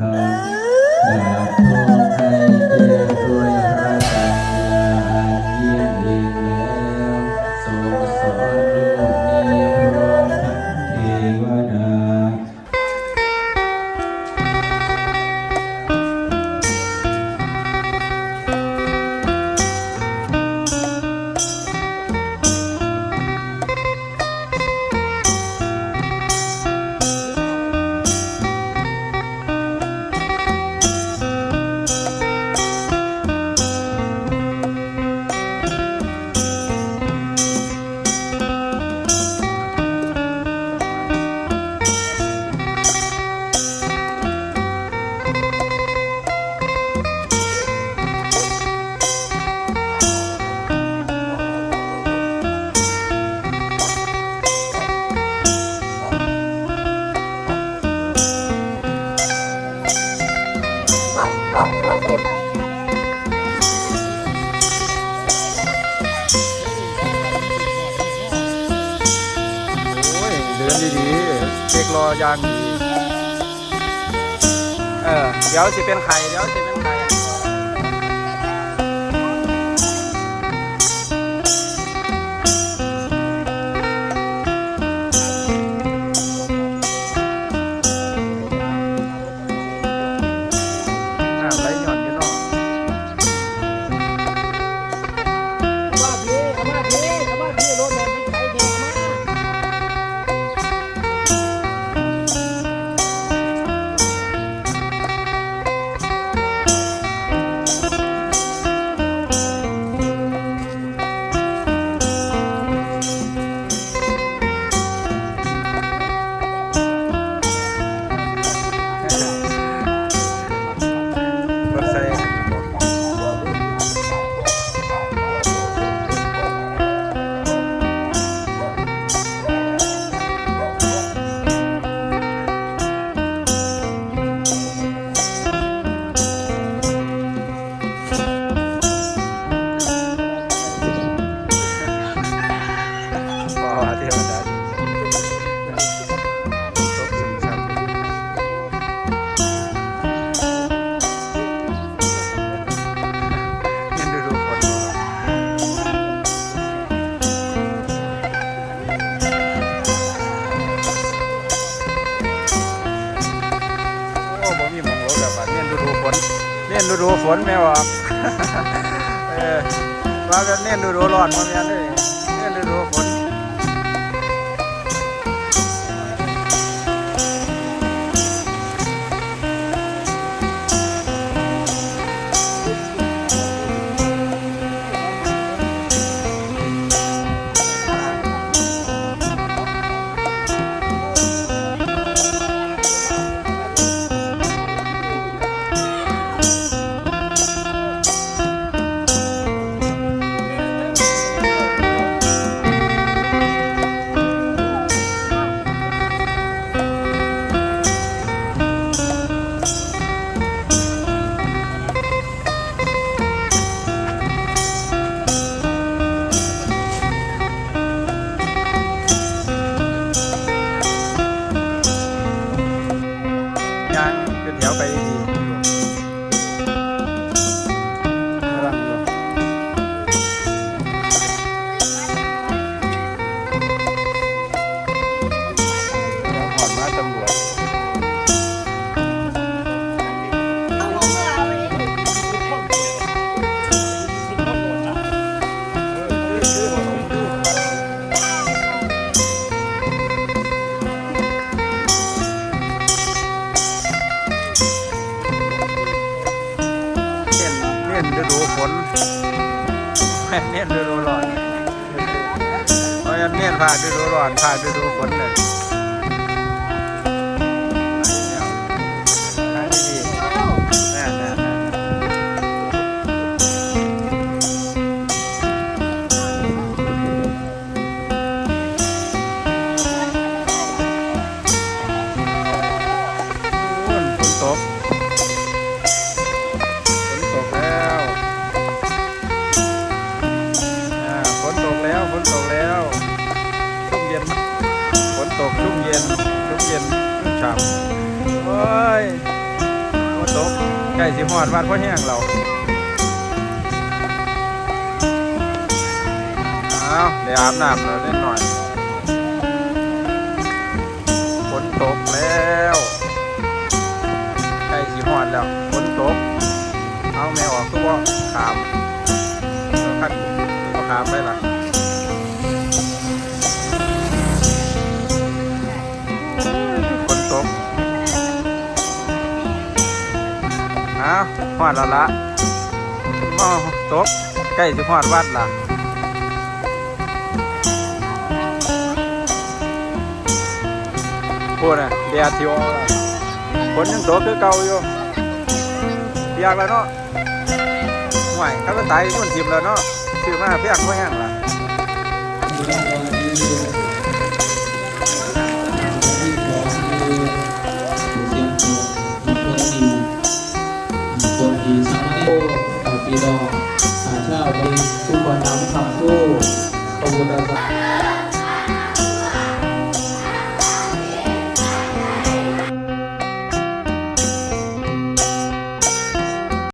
嗯 นดีๆเช็ครอยางดีเออเดี๋ยวสิเป็นไข่เดี๋ยวสิเป็นไข่เอามาพี่ แบบว่าเนียนดูดูฝนเนียนดูดูฝนแม่บอกเออว่ากันเนียนดูดูร้อนมาแม่นเลยเนียนดูดูฝน ยางเป็นแถวไปดี แม่นเน่นฤดูร้อนเพราะฉะนั้นเน่นผ่านฤดูร้อนผ่านฤดูฝนเลยขายน่แน่แน่โอ้ยฝนตก ฝนตกชุ่มเย็นชุ่มเย็นชุ่มฉ่ำโอ้ยตกใกล้สิฮอดวัดพ่อแห้งเราเอาเดี๋ยวอาบน้ำแล้วเล่นหน่อยฝนตกแล้วใกล้สิฮอดแล้วฝนตก เอาแม่ออกคือว่าขามแล้วคัดคือว่าขามไปล่ะ อาฮอดแล้วละมอตกใกล้จะฮอดวัดละพูดน่ะเดียทิวล่ะฝนยังตกคือเก่าอยู่เปียกแล้วเนาะห่วยเขาก็ตายยุ่นทิมแล้วเนาะชื่อมาเพียงไม่แห้งละ ดอ